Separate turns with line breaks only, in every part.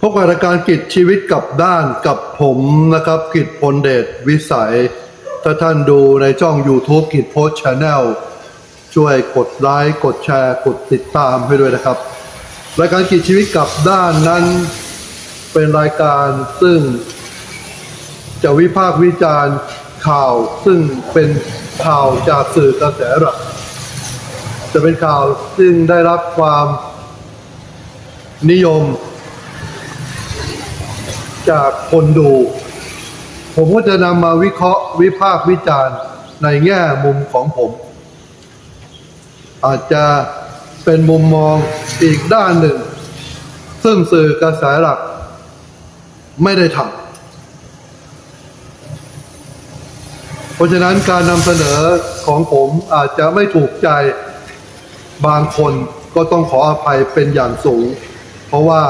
พบกับรายการกิจชีวิตกับด้านกับผมนะครับ กิจพลเดชวิสัย ถ้าท่านดูในช่อง YouTube กิจโพสชาแนลช่วยกดไลค์กดแชร์กดติดตามให้ด้วยนะครับ รายการกิจชีวิตกับด้านนั้น เป็นรายการซึ่ง จะวิพากษ์วิจารณ์ข่าวซึ่งเป็นข่าวจากสื่อกระแสหลัก จะเป็นข่าวซึ่งได้รับความนิยม จากคนดู ผมก็จะนำมาวิเคราะห์วิพากษ์วิจารณ์ในแง่มุมของผม อาจจะเป็นมุมมองอีกด้านหนึ่ง ซึ่งสื่อกระแสหลักไม่ได้ทำเพราะฉะนั้นการนำเสนอของผมอาจจะไม่ถูกใจบางคนก็ต้องขออภัยเป็นอย่างสูง เพราะว่า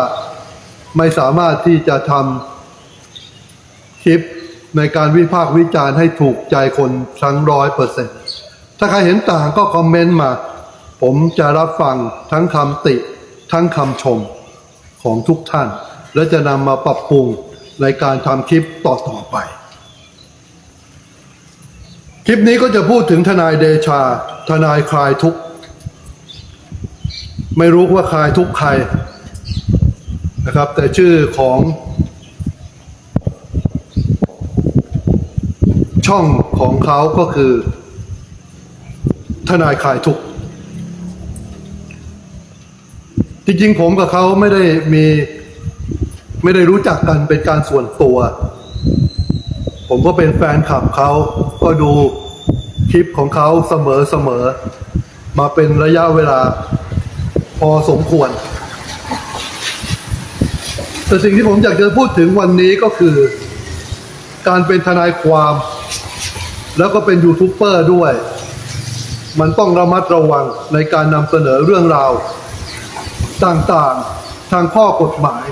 ไม่สามารถที่จะทำ ลิปในการวิพากษ์วิจารณ์ให้ถูกใจคนทั้งร้อยเปอร์เซ็นต์ถ้าใครเห็นต่างก็คอมเมนต์มา ผมจะรับฟังทั้งคำติ ทั้งคำชมของทุกท่าน และจะนำมาปรับปรุงในการทำคลิปต่อๆไป คลิปนี้ก็จะพูดถึงทนายเดชา ทนายคลายทุกไม่รู้ว่าคลายทุกใครนะครับ แต่ชื่อของ ช่องของเขาก็คือ ทนายคลายทุกข์จริงๆผมกับเขาไม่ได้มีไม่ได้รู้จักกันเป็นการส่วนตัว ผมก็เป็นแฟนคลับเขาก็ดูคลิปของเขาเสมอเสมอ มาเป็นระยะเวลาพอสมควร แต่สิ่งที่ผมอยากจะพูดถึงวันนี้ก็คือ การเป็นทนายความ แล้วก็เป็นยูทูบเบอร์ด้วย มันต้องระมัดระวังในการนำเสนอเรื่องราว ต่างๆทางข้อกฎหมาย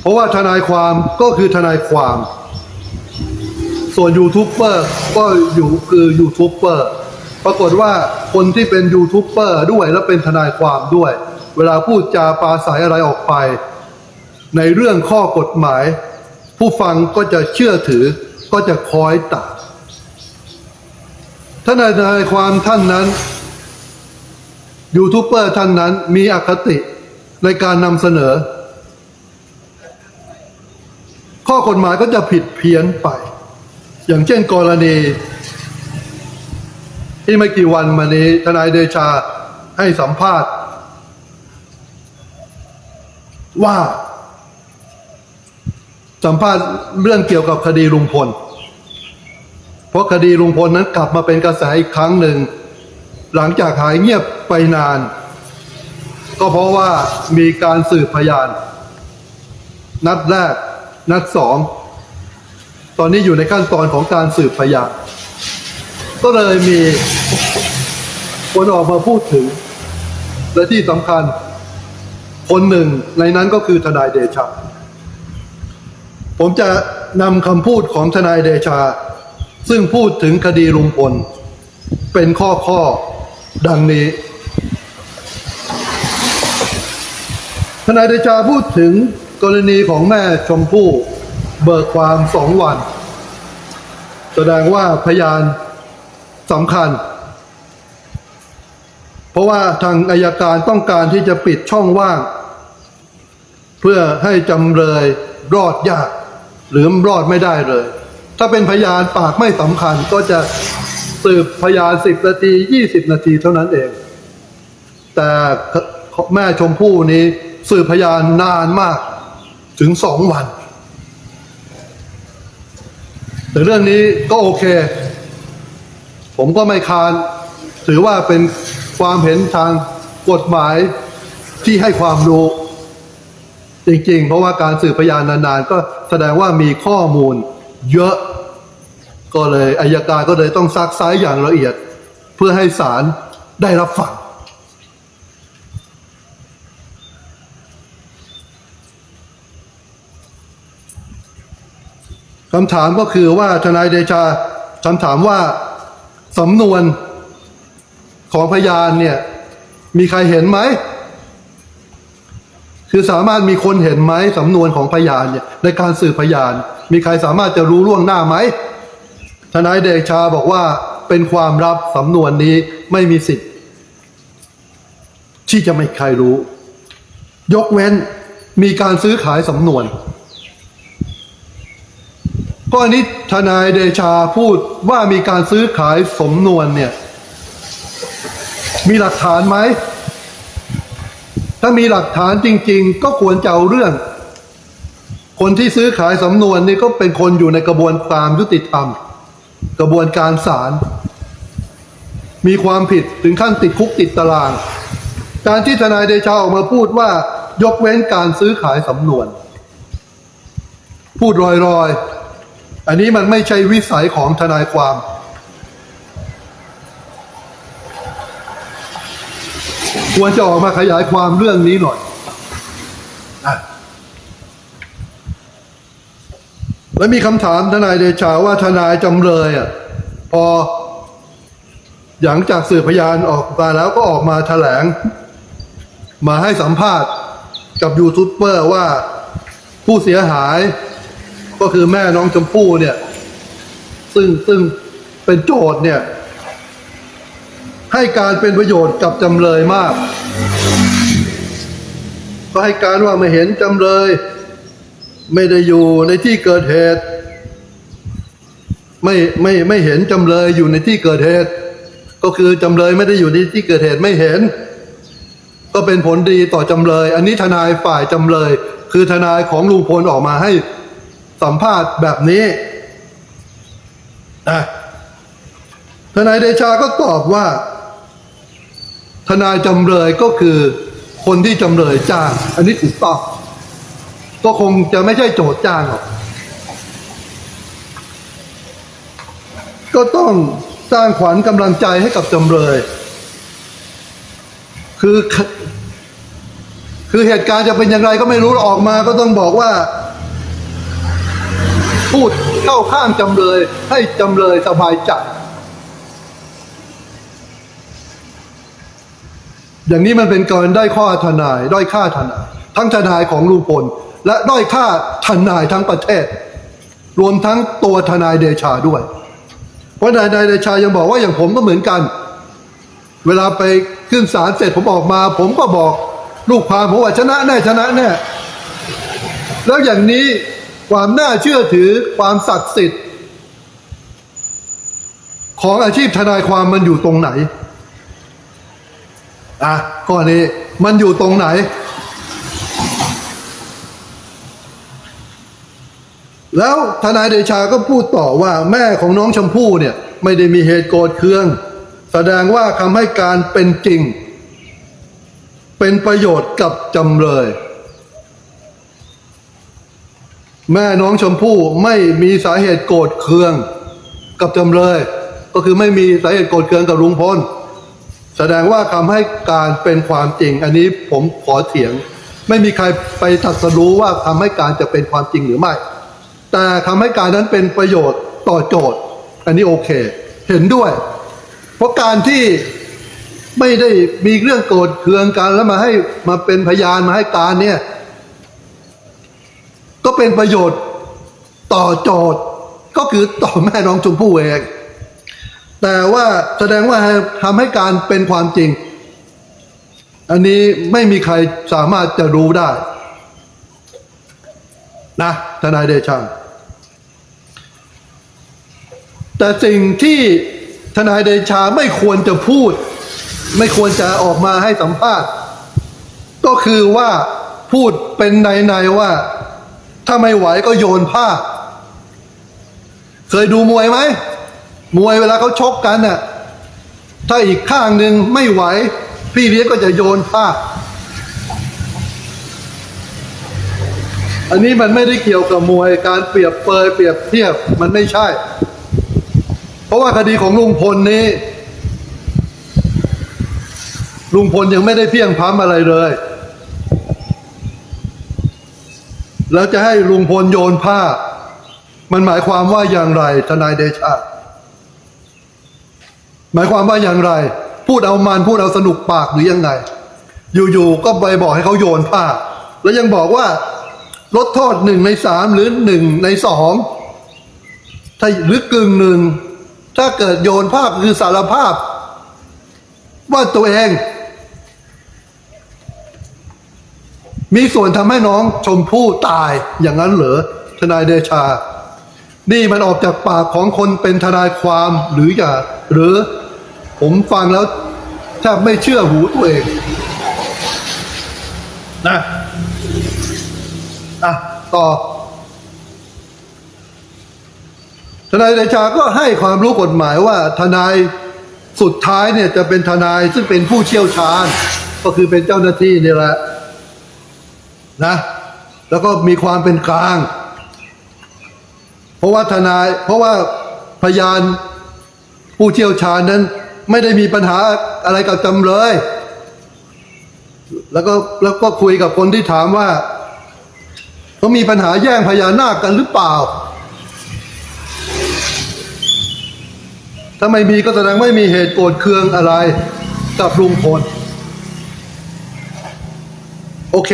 เพราะว่าทนายความก็คือทนายความ ส่วนยูทูบเบอร์ก็อยู่คือยูทูบเบอร์ปรากฏว่าคนที่เป็นยูทูบเบอร์ด้วยและเป็นทนายความด้วย เวลาพูดจาปาศัยอะไรออกไป ในเรื่องข้อกฎหมาย ผู้ฟังก็จะเชื่อถือก็จะคอยตามทนายทนายความท่านนั้นยูทูบเบอร์ท่านนั้นมีอคติในการนำเสนอ ข้อกฎหมายก็จะผิดเพี้ยนไป อย่างเช่นกรณี ที่ไม่กี่วันมานี้ทนายเดชาให้สัมภาษณ์ ว่า สัมภาษณ์เรื่องเกี่ยวกับคดีลุงพล เพราะคดีลุงพลนั้นกลับมาเป็นกระแสอีกครั้งหนึ่ง หลังจากหายเงียบไปนาน ก็เพราะว่ามีการสืบพยาน นัดแรก นัดสอง ตอนนี้อยู่ในขั้นตอนของการสืบพยาน ก็เลยมีคนออกมาพูดถึง และที่สำคัญ คนหนึ่งในนั้นก็คือทนายเดชา ผมจะนำคำพูดของทนายเดชา ซึ่งพูดถึงคดีลุงพล เป็นข้อข้อดังนี้ ทนายเดชาพูดถึงกรณีของแม่ชมพู่เบิกความสองวัน แสดงว่าพยานสำคัญ เพราะว่าทางอายการต้องการที่จะปิดช่องว่าง เพื่อให้จำเลยรอดยาก หรือรอดไม่ได้เลย ถ้าเป็นพยานปากไม่สำคัญก็จะสืบพยานสิบนาทียี่สิบนาทีเท่านั้นเอง แต่แม่ชมพู่นี้สืบพยานนานมากถึงสองวัน แต่เรื่องนี้ก็โอเค ผมก็ไม่คาน ถือว่าเป็นความเห็นทางกฎหมายที่ให้ความรู้ จริงๆ เพราะว่าการสืบพยานนานๆ ก็แสดงว่ามีข้อมูลเยอะ ก็เลยอายการก็เลยต้องซักซ้ายอย่างละเอียด เพื่อให้ศาลได้รับฟังคำถามก็คือว่าทนายเดชาคำถามว่าสำนวนของพยานเนี่ย มีใครเห็นไหม คือสามารถมีคนเห็นไหมสำนวนของพยานเนี่ยในการสืบพยาน มีใครสามารถจะรู้ล่วงหน้าไหมทนายเดชาบอกว่าเป็นความลับสำนวนนี้ไม่มีสิทธิ์ ที่จะไม่ใครรู้ ยกเว้นมีการซื้อขายสำนวนก็อันนี้ทนายเดชาพูดว่ามีการซื้อขายสำนวนเนี่ย มีหลักฐานไหม ถ้ามีหลักฐานจริง ๆ ก็ควรจะเอาเรื่อง คนที่ซื้อขายสำนวนนี่ก็เป็นคนอยู่ในกระบวนการยุติธรรม กระบวนการศาลมีความผิดถึงขั้นติดคุกติดตาราง การที่ทนายเดชาออกมาพูดว่ายกเว้นการซื้อขายสำนวน พูดลอยๆ อันนี้มันไม่ใช่วิสัยของทนายความ ควรจะออกมาขยายความเรื่องนี้หน่อยอแล้วมีคำถามทนายเดชาว่าทนายจำเลยอะพอหลังจากสืบพยานออกมาแล้วก็ออกมาแถลง มาให้สัมภาษณ์กับยูทูบเบอร์ว่าผู้เสียหาย ก็คือแม่น้องชมพู่เนี่ย ซึ่งซึ่งเป็นโจทย์เนี่ย ให้การเป็นประโยชน์กับจำเลยมาก ก็ให้การว่าไม่เห็นจำเลย ไม่ได้อยู่ในที่เกิดเหตุ ไม่ไม่ไม่เห็นจำเลยอยู่ในที่เกิดเหตุ ก็คือจำเลยไม่ได้อยู่ในที่เกิดเหตุไม่เห็น ก็เป็นผลดีต่อจำเลย อันนี้ทนายฝ่ายจำเลย คือทนายของลุงพลออกมาให้สัมภาษณ์แบบนี้อะทนายเดชาก็ตอบว่า ทนายจำเลยก็คือคนที่จำเลยจ้างอันนี้ถูกต้อง ก็คงจะไม่ใช่โจทย์จ้างหรอก ก็ต้องสร้างขวัญกำลังใจให้กับจำเลย คือคือเหตุการณ์จะเป็นอย่างไรก็ไม่รู้ออกมา ก็ต้องบอกว่า พูดเข้าข้างจำเลย ให้จำเลยสบายใจ อย่างนี้มันเป็นการได้ข้อทนายด้อยค่าทนาย ทั้งทนายของลุงพลและด้อยค่าทนายทั้งประเทศ รวมทั้งตัวทนายเดชาด้วย เพราะทนายเดชายังบอกว่าอย่างผมก็เหมือนกัน เวลาไปขึ้นศาลเสร็จผมออกมา ผมก็บอกลูกความผมว่าชนะแน่ชนะแน่แล้วอย่างนี้ความน่าเชื่อถือความศักดิ์สิทธิ์ ของอาชีพทนายความมันอยู่ตรงไหน อะข้อนี้มันอยู่ตรงไหน แล้วทนายเดชาก็พูดต่อว่าแม่ของน้องชมพู่เนี่ย ไม่ได้มีเหตุโกรธเคือง แสดงว่าคำให้การเป็นจริง เป็นประโยชน์กับจำเลย แม่น้องชมพู่ไม่มีสาเหตุโกรธเคือง กับจำเลย ก็คือไม่มีสาเหตุโกรธเคืองกับลุงพล แสดงว่าคำให้การเป็นความจริง อันนี้ผมขอเถียง ไม่มีใครไปตัดสรู้ว่าคำให้การจะเป็นความจริงหรือไม่ แต่คำให้การนั้นเป็นประโยชน์ต่อโจทย์ อันนี้โอเค เห็นด้วย เพราะการที่ไม่ได้มีเรื่องโกรธเคืองกันแล้วมาให้มาเป็นพยานมาให้การเนี่ย ก็เป็นประโยชน์ต่อโจทย์ ก็คือต่อแม่น้องชมพู่เอง แต่ว่าแสดงว่าทำให้การเป็นความจริง อันนี้ไม่มีใครสามารถจะรู้ได้ นะทนายเดชาแต่สิ่งที่ทนายเดชาไม่ควรจะพูด ไม่ควรจะออกมาให้สัมภาษณ์ ก็คือว่าพูดเป็นในๆว่า ถ้าไม่ไหวก็โยนผ้า เคยดูมวยไหม มวยเวลาเขาชกกันน่ะถ้าอีกข้างหนึ่งไม่ไหว พี่เลี้ยงก็จะโยนผ้าอันนี้มันไม่ได้เกี่ยวกับมวยการเปรียบเปยเปรียบเทียบมันไม่ใช่ เพราะว่าคดีของลุงพลนี้ ลุงพลยังไม่ได้เพียงพ้ำอะไรเลย แล้วจะให้ลุงพลโยนผ้า มันหมายความว่าอย่างไรทนายเดชา หมายความว่าอย่างไร พูดเอามันพูดเอาสนุกปากหรือยังไง อยู่ๆก็ไปบอกให้เขาโยนผ้า แล้วยังบอกว่า ลดโทษหนึ่งในสามหรือหนึ่งในสองถ้าหรือกึ่งหนึ่งถ้าเกิดโยนภาพคือสารภาพ ว่าตัวเอง มีส่วนทำให้น้องชมพู่ตายอย่างนั้นเหรอทนายเดชา นี่มันออกจากปากของคนเป็นทนายความหรืออย่า หรือผมฟังแล้วแทบไม่เชื่อหูตัวเองนะอะต่อทนายเดชาก็ให้ความรู้กฎหมายว่าทนายสุดท้ายเนี่ยจะเป็นทนายซึ่งเป็นผู้เชี่ยวชาญ ก็คือเป็นเจ้าหน้าที่นี่แหละนะ แล้วก็มีความเป็นกลาง ราะว่าทนาย เพราะว่าพยานผู้เชี่ยวชาญนั้น ไม่ได้มีปัญหาอะไรกับจำเลย แล้วก็แล้วก็คุยกับคนที่ถามว่าเขามีปัญหาแย่งพญานาคกันหรือเปล่า ถ้าไม่มีก็แสดงไม่มีเหตุโกรธเคืองอะไรกับลุงพล โอเค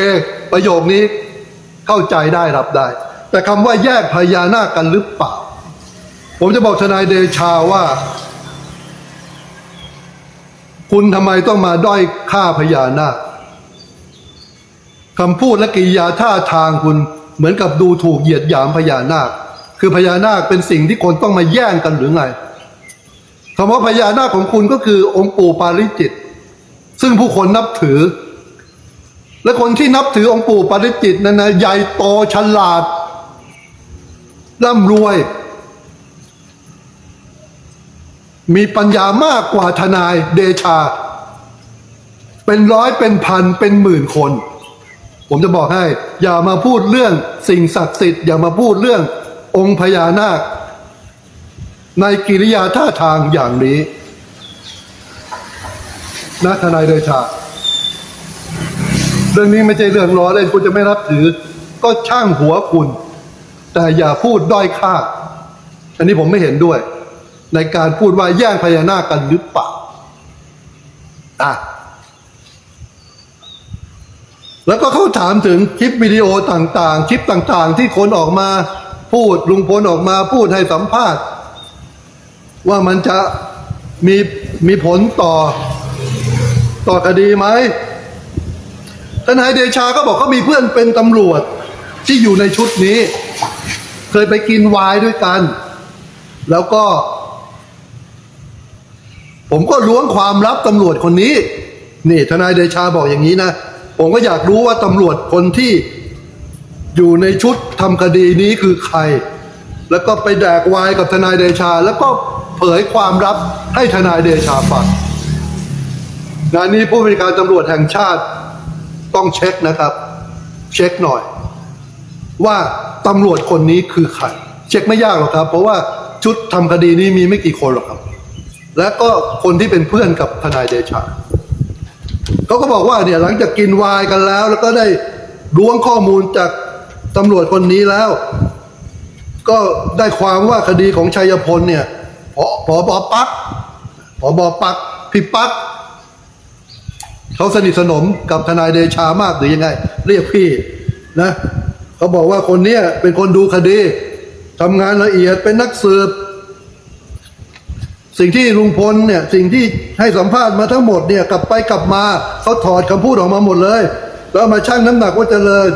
ประโยคนี้เข้าใจได้รับได้ แต่คำว่าแยกพญานาคกันหรือเปล่า ผมจะบอกทนายเดชาว่า คุณทำไมต้องมาด้อยค่าพญานาคคำพูดและกิริยาท่าทางคุณเหมือนกับดูถูกเหยียดหยามพญานาค คือพญานาคเป็นสิ่งที่คนต้องมาแย่งกันหรือไงคำว่าพญานาคของคุณก็คือองค์ปู่ปาริจิต ซึ่งผู้คนนับถือ และคนที่นับถือองค์ปู่ปาริจิตนั้นนะใหญ่โตฉลาด ร่ำรวย มีปัญญามากกว่าทนายเดชา เป็นร้อยเป็นพันเป็นหมื่นคน ผมจะบอกให้ อย่ามาพูดเรื่องสิ่งศักดิ์สิทธิ์ อย่ามาพูดเรื่ององค์พญานาค ในกิริยาท่าทางอย่างนี้นะทนายเดชา เรื่องนี้ไม่ใช่เรื่องล้อเล่นคุณจะไม่รับถือ ก็ช่างหัวคุณ แต่อย่าพูดด้อยค่า อันนี้ผมไม่เห็นด้วย ในการพูดว่าแย่งพญานาคกันหรือเปล่าอะแล้วก็เขาถามถึงคลิปวิดีโอต่างๆ คลิปต่างๆ ที่คนออกมาพูดลุงพลออกมาพูดให้สัมภาษณ์ ว่ามันจะมีมีผลต่อต่อคดีไหมทนายเดชาก็บอกเขามีเพื่อนเป็นตำรวจที่อยู่ในชุดนี้ เคยไปกินไวน์ด้วยกัน แล้วก็ ผมก็ล้วงความลับตำรวจคนนี้ นี่ทนายเดชาบอกอย่างนี้นะ ผมก็อยากรู้ว่าตำรวจคนที่อยู่ในชุดทำคดีนี้คือใคร แล้วก็ไปแดกไวน์กับทนายเดชา แล้วก็เผยความลับให้ทนายเดชาฟังงานนี้ผู้บริการตำรวจแห่งชาติต้องเช็คนะครับ เช็คหน่อย ว่า ตำรวจคนนี้คือใครเช็คไม่ยากหรอกครับ เพราะว่าชุดทำคดีนี้มีไม่กี่คนหรอกครับ และก็คนที่เป็นเพื่อนกับทนายเดชาเขาก็บอกว่าเนี่ยหลังจากกินวน์กันแล้ว แล้วก็ได้ล้วงข้อมูลจากตำรวจคนนี้แล้ว ก็ได้ความว่าคดีของชัยพลเนี่ยพอพอบอปักพอบอปักพี่ปักเขาสนิทสนมกับทนายเดชามากหรือยังไง เรียกพี่นะ เขาบอกว่าคนเนี้ยเป็นคนดูคดีทำงานละเอียดเป็นนักสืบ สิ่งที่ลุงพลเนี่ยสิ่งที่ให้สัมภาษณ์มาทั้งหมดเนี่ยกลับไปกลับมาเขาถอดคำพูดออกมาหมดเลย แล้วมาชั่งน้ำหนักว่าเจริญ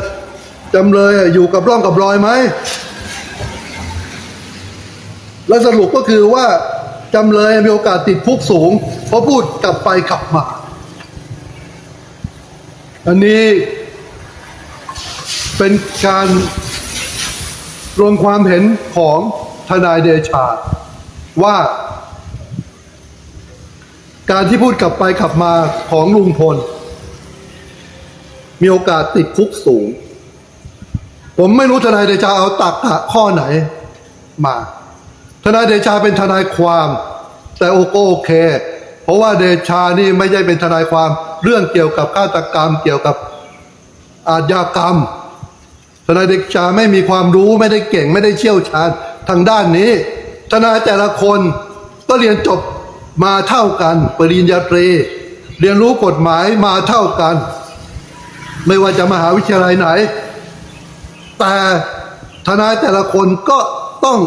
จำเลยอยู่กับร่องกับรอยไหมและสรุปก็คือว่าจำเลยมีโอกาสติดคุกสูง เพราะพูดกลับไปกลับมา อันนี้ เป็นการลงความเห็นของทนายเดชา ว่า การที่พูดกลับไปกลับมาของลุงพล มีโอกาสติดคุกสูง ผมไม่รู้ทนายเดชาเอาตักกะข้อไหนมา ทนายเดชาเป็นทนายความ แต่โอโอเค เพราะว่าเดชานี่ไม่ใช่เป็นทนายความเรื่องเกี่ยวกับฆาตกรรม เกี่ยวกับอาชญากรรม ทนายเดชาไม่มีความรู้ไม่ได้เก่งไม่ได้เชี่ยวชาญทางด้านนี้ ทนายแต่ละคนก็เรียนจบมาเท่ากันปริญญาตรี เรียนรู้กฎหมายมาเท่ากัน ไม่ว่าจะมหาวิทยาลัยไหน แต่ทนายแต่ละคนก็ต้อง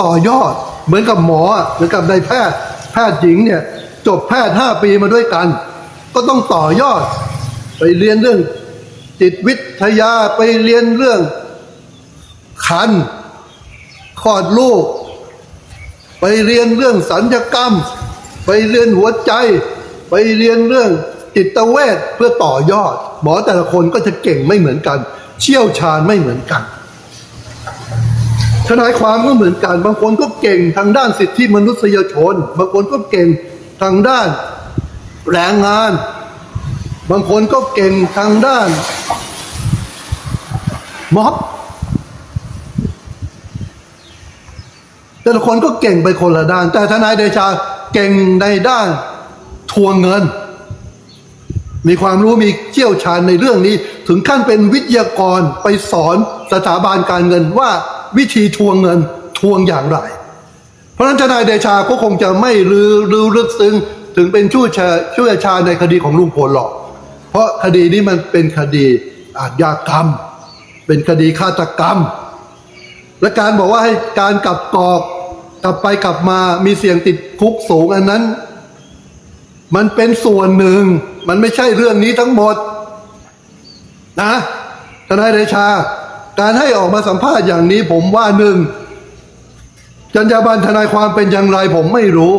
ต่อยอดเหมือนกับหมอเหมือนกับนายแพทย์ แพทย์หญิงเนี่ยจบแพทย์ห้าปีมาด้วยกัน ก็ต้องต่อยอด ไปเรียนเรื่อง จิตวิทยาไปเรียนเรื่อง คันคลอดลูก ไปเรียนเรื่องสัญญกรรม ไปเรียนหัวใจ ไปเรียนเรื่องจิตเวชเพื่อต่อยอด หมอแต่ละคนก็จะเก่งไม่เหมือนกัน เชี่ยวชาญไม่เหมือนกันทนายความก็เหมือนกัน บางคนก็เก่งทางด้านสิทธิมนุษยชน บางคนก็เก่งทางด้านแรงงาน บางคนก็เก่งทางด้านม็อบแต่ละคนก็เก่งไปคนละด้าน แต่ทนายเดชาเก่งในด้านทวงเงิน มีความรู้มีเชี่ยวชาญในเรื่องนี้ ถึงขั้นเป็นวิทยากรไปสอนสถาบันการเงินว่าวิธีทวงเงินทวงอย่างไร เพราะนั้นทนายเดชาก็คงจะไม่ลือลือลึกซึ้งถึงเป็นช่วยชาช่วยชาในคดีของลุงพลหรอก เพราะคดีนี้มันเป็นคดีอาชญากรรม เป็นคดีฆาตกรรม และการบอกว่าให้การกลับกรอกกลับไปกลับมามีเสี่ยงติดคุกสูงอันนั้น มันเป็นส่วนหนึ่ง มันไม่ใช่เรื่องนี้ทั้งหมด นะทนายเดชา การให้ออกมาสัมภาษณ์อย่างนี้ผมว่าหนึ่งจรรยาบรรณทนายความเป็นอย่างไร ผมไม่รู้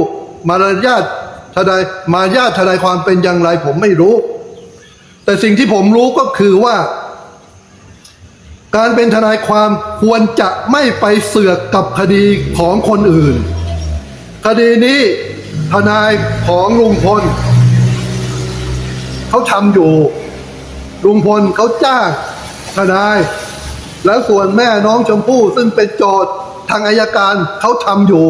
มารยาททนายมารยาททนายความเป็นอย่างไร ผมไม่รู้ แต่สิ่งที่ผมรู้ก็คือว่า การเป็นทนายความควรจะไม่ไปเสือกกับคดีของคนอื่น คดีนี้ทนายของลุงพลเขาทำอยู่ลุงพลเขาจ้างทนาย แล้วส่วนแม่น้องชมพู่ซึ่งเป็นโจทย์ทางอายการเขาทำอยู่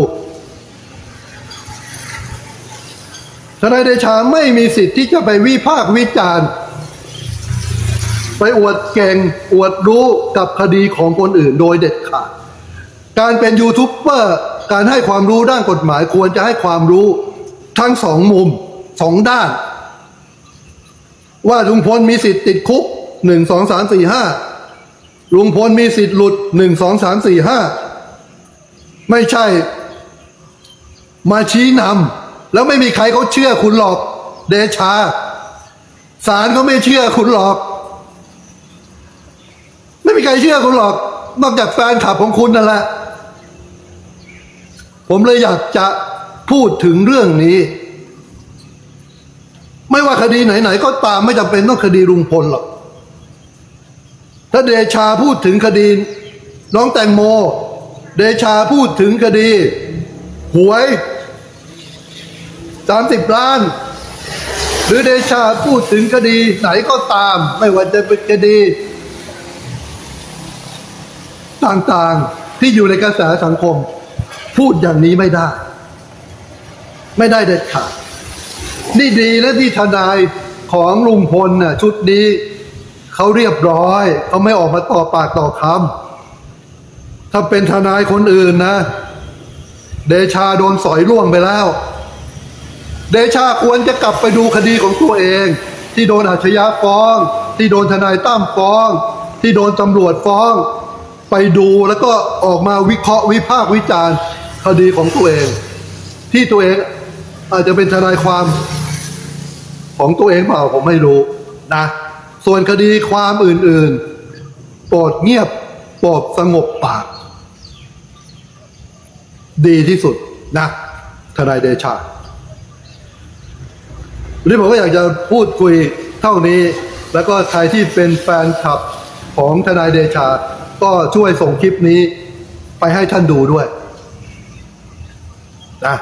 ทนายเดชาไม่มีสิทธิ์ที่จะไปวิพากษ์วิจารณ์ ไปอวดเก่งอวดรู้กับคดีของคนอื่นโดยเด็ดขาด การเป็นยูทูบเบอร์การให้ความรู้ด้านกฎหมายควรจะให้ความรู้ทั้งสองมุมสองด้าน ว่าลุงพลมีสิทธิ์ติดคุกหนึ่งสองสามสี่ห้าลุงพลมีสิทธิ์หลุดหนึ่งสองสามสี่ห้าไม่ใช่ มาชี้นำแล้วไม่มีใครเขาเชื่อคุณหรอก เดชาศาลก็ไม่เชื่อคุณหรอก ไม่มีใครเชื่อคุณหรอก นอกจากแฟนคลับของคุณนั่นแหละ ผมเลยอยากจะพูดถึงเรื่องนี้ ไม่ว่าคดีไหน ๆ ก็ตามไม่จำเป็นต้องคดีลุงพลหรอก ถ้าเดชาพูดถึงคดี น้องแตงโม เดชาพูดถึงคดี หวยสามสิบล้าน หรือเดชาพูดถึงคดีไหนก็ตาม ไม่ว่าจะเป็นคดี ต่างๆที่อยู่ในกระแสสังคม พูดอย่างนี้ไม่ได้ ไม่ได้เด็ดขาดนี่ดีนะที่ทนายของลุงพลน่ะชุดนี้เขาเรียบร้อยเขาไม่ออกมาต่อปากต่อคำถ้าเป็นทนายคนอื่นนะ เดชาโดนสอยล่วงไปแล้ว เดชาควรจะกลับไปดูคดีของตัวเอง ที่โดนอาชญาฟ้อง ที่โดนทนายตั้มฟ้อง ที่โดนตำรวจฟ้อง ไปดูแล้วก็ออกมาวิเคราะห์วิพากษ์วิจารณ์คดีของตัวเอง ที่ตัวเองอาจจะเป็นทนายความของตัวเองเปล่าผมไม่รู้นะ ส่วนคดีความอื่นๆโปรดเงียบโปรดสงบปาก ดีที่สุดนะทนายเดชาวันนี้ผมก็อยากจะพูดคุยเท่านี้ แล้วก็ใครที่เป็นแฟนคลับของทนายเดชา ก็ช่วยส่งคลิปนี้ไปให้ท่านดูด้วยนะ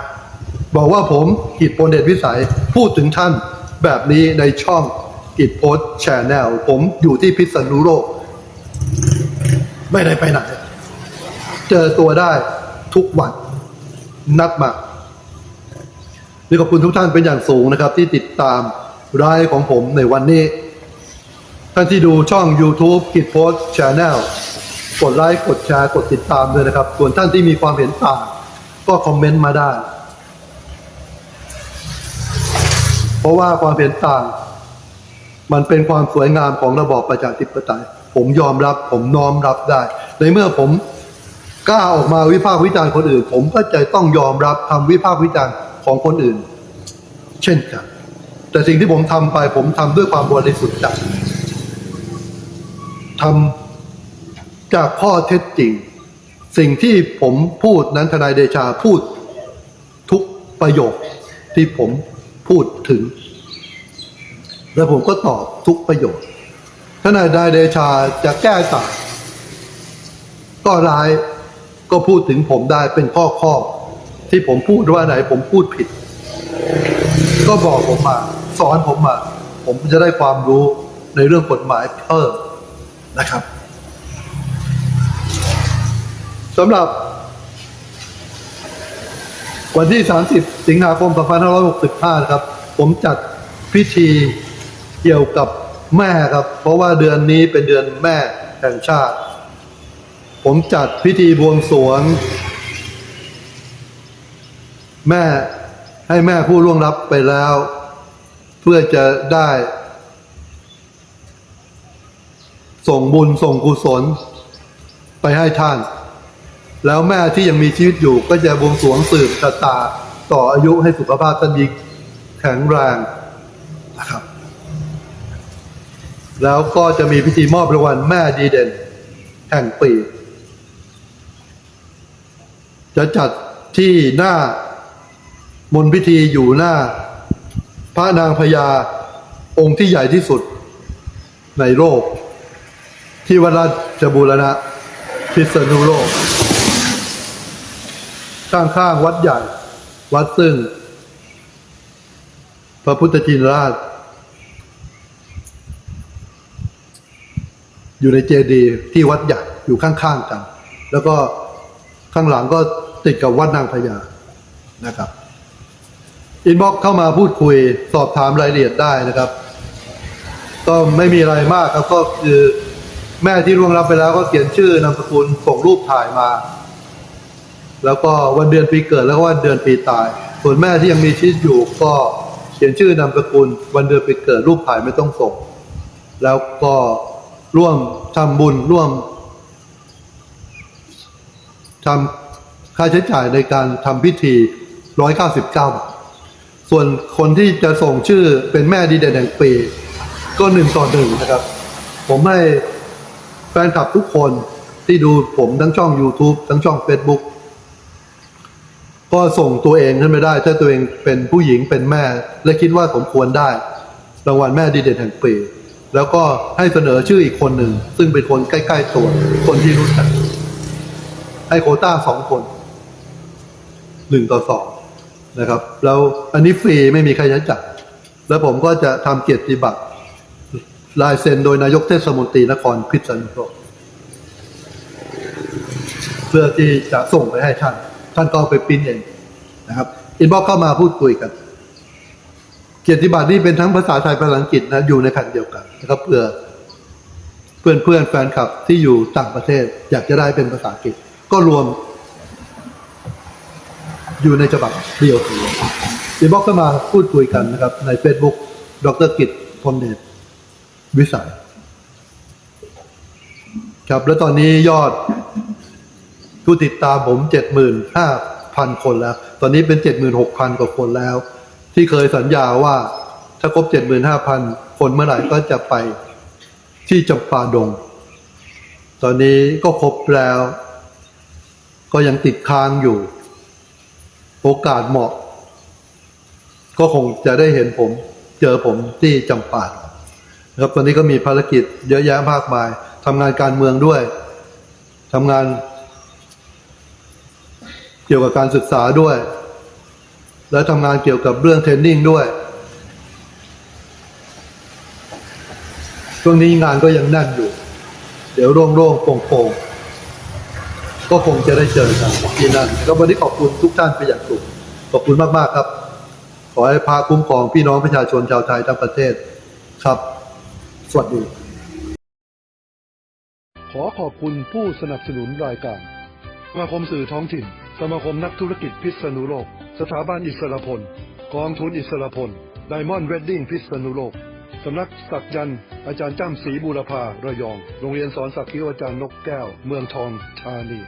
บอกว่าผมกิจพลเดชวิสัยพูดถึงท่านแบบนี้ในช่องกิจโพสแชนแนลผมอยู่ที่พิษณุโลก ไม่ได้ไปไหน เจอตัวได้ทุกวันนัดมานี่ขอบคุณทุกท่านเป็นอย่างสูงนะครับ ที่ติดตามรายของผมในวันนี้ ท่านที่ดูช่อง YouTube กิจโพสแช n แนล กดไลค์กดแชร์กดติดตามด้วยนะครับ ส่วนท่านที่มีความเห็นต่าง ก็คอมเมนต์มาได้ เพราะว่าความเห็นต่าง มันเป็นความสวยงามของระบอบประชาธิปไตย ผมยอมรับ ผมน้อมรับได้ ในเมื่อผมกล้าออกมาวิพากษ์วิจารณ์คนอื่น ผมก็จะต้องยอมรับคำวิพากษ์วิจารณ์ของคนอื่น เช่นกัน แต่สิ่งที่ผมทำไปผมทำด้วยความบริสุทธิ์ใจทำ จากข้อเท็จจริง สิ่งที่ผมพูดนั้นทนายเดชาพูดทุกประโยคที่ผมพูดถึง แล้วผมก็ตอบทุกประโยชน์ทนายไดเดชาจะแก้ต่างก็ร้ายก็พูดถึงผมได้เป็นข้อข้อที่ผมพูดว่าไหนผมพูดผิด ก็บอกผมมา สอนผมมา ผมจะได้ความรู้ในเรื่องกฎหมายเพิ่มนะครับ สำหรับ วันที่ 30 สิงหาคม 2565 นะครับ ผมจัดพิธีเกี่ยวกับแม่ครับ เพราะว่าเดือนนี้เป็นเดือนแม่แห่งชาติ ผมจัดพิธีบวงสรวง แม่ให้แม่ผู้ล่วงลับไปแล้ว เพื่อจะได้ ส่งบุญส่งกุศล ไปให้ท่าน แล้วแม่ที่ยังมีชีวิตอยู่ก็จะบวงสรวงสืบชะตาต่ออายุให้สุขภาพท่านดีแข็งแรงนะครับ แล้วก็จะมีพิธีมอบรางวัลแม่ดีเด่นแห่งปี จะจัดที่หน้ามนพิธีอยู่หน้า พระนางพญาองค์ที่ใหญ่ที่สุดในโลก ที่วัดราชบูรณะพิษณุโลก ข้างๆวัดใหญ่ วัดซึ่ง พระพุทธจินราช อยู่ในเจดีย์ที่วัดใหญ่อยู่ข้างๆกัน แล้วก็ข้างหลังก็ติดกับวัดนางพญานะครับอินบ็อกเข้ามาพูดคุยสอบถามรายละเอียดได้นะครับ ก็ไม่มีอะไรมากครับก็คือแม่ที่ร่วงรับไปแล้วก็เขียนชื่อนามสกุลส่งรูปถ่ายมา แล้วก็วันเดือนปีเกิดแล้วก็วันเดือนปีตาย ส่วนแม่ที่ยังมีชีวิตอยู่ก็เขียนชื่อนามสกุล วันเดือนปีเกิดรูปถ่ายไม่ต้องส่ง แล้วก็ร่วมทำบุญร่วมทำค่าใช้จ่ายในการทำพิธี 199 บาท ส่วนคนที่จะส่งชื่อเป็นแม่ดีเด่นแห่งปี ก็หนึ่งต่อหนึ่งนะครับ ผมให้แฟนคลับทุกคนที่ดูผมทั้งช่อง YouTube ทั้งช่อง Facebook ก็ส่งตัวเองขึ้นไปได้ ถ้าตัวเองเป็นผู้หญิงเป็นแม่ และคิดว่าผมควรได้ รางวัลแม่ดีเด่นแห่งปี แล้วก็ให้เสนอชื่ออีกคนหนึ่ง ซึ่งเป็นคนใกล้ๆตัวคนที่รู้จัก ให้โคต้าสองคนหนึ่งต่อสองนะครับ แล้วอันนี้ฟรีไม่มีใครใช้จ่ายแล้วผมก็จะทำเกียรติบัตรลายเซ็นโดยนายกเทศมนตรีนครพิษณุโลกเพื่อที่จะส่งไปให้ท่าน ท่านก็ไปปริ้นเองนะครับอินบ็อกเข้ามาพูดคุยกัน เกียรติบัตรนี่เป็นทั้งภาษาไทยภาษาอังกฤษนะอยู่ในแผ่นเดียวกันนะครับเพื่อเพื่อนเพื่อนแฟนคลับที่อยู่ต่างประเทศ อยากจะได้เป็นภาษาอังกฤษ ก็รวม อยู่ในฉบับเดียวกันอินบ็อกเข้ามาพูดคุยกันนะครับ ใน Facebook ดรกิจพรมเดชวิสัยครับ แล้วตอนนี้ยอด ผู้ติดตามผมเจ็ดหมื่นห้าพันคนแล้ว ตอนนี้เป็นเจ็ดหมื่นหกพันกว่าคนแล้ว ที่เคยสัญญาว่าถ้าครบเจ็ดหมื่นห้าพันคนเมื่อไหร่ก็จะไปที่จำปาดง ตอนนี้ก็ครบแล้ว ก็ยังติดค้างอยู่ โอกาสเหมาะ ก็คงจะได้เห็นผม เจอผมที่จำปาครับตอนนี้ก็มีภารกิจเยอะแยะมากมายทำงานการเมืองด้วยทำงาน กี่ยวกับการศึกษาด้วย และทำงานเกี่ยวกับเรื่องเทรนนิ่งด้วย ช่วงนี้งานก็ยังแน่นอยู่ เดี๋ยวโล่งๆโป่งๆก็คงจะได้เจอกันที่นั่นก็วันนี้ขอบคุณทุกท่านเป็นอย่างสูงขอบคุณมากๆครับ ขอให้พาคุ้มครองพี่น้องประชาชนชาวไทยทั้งประเทศครับ สวัสดี ขอขอบคุณผู้สนับสนุนรายการสมาคมสื่อท้องถิ่น สมาคมนักธุรกิจพิษณุโลก สถาบันอิสรพล กองทุนอิสรพล ไดมอนด์เวดดิ้งพิษณุโลก สำนักสักยันต์อาจารย์จ้ำศรีบูรพาระยอง โรงเรียนสอนสักคิวอาจารย์นกแก้ว เมืองทองธานี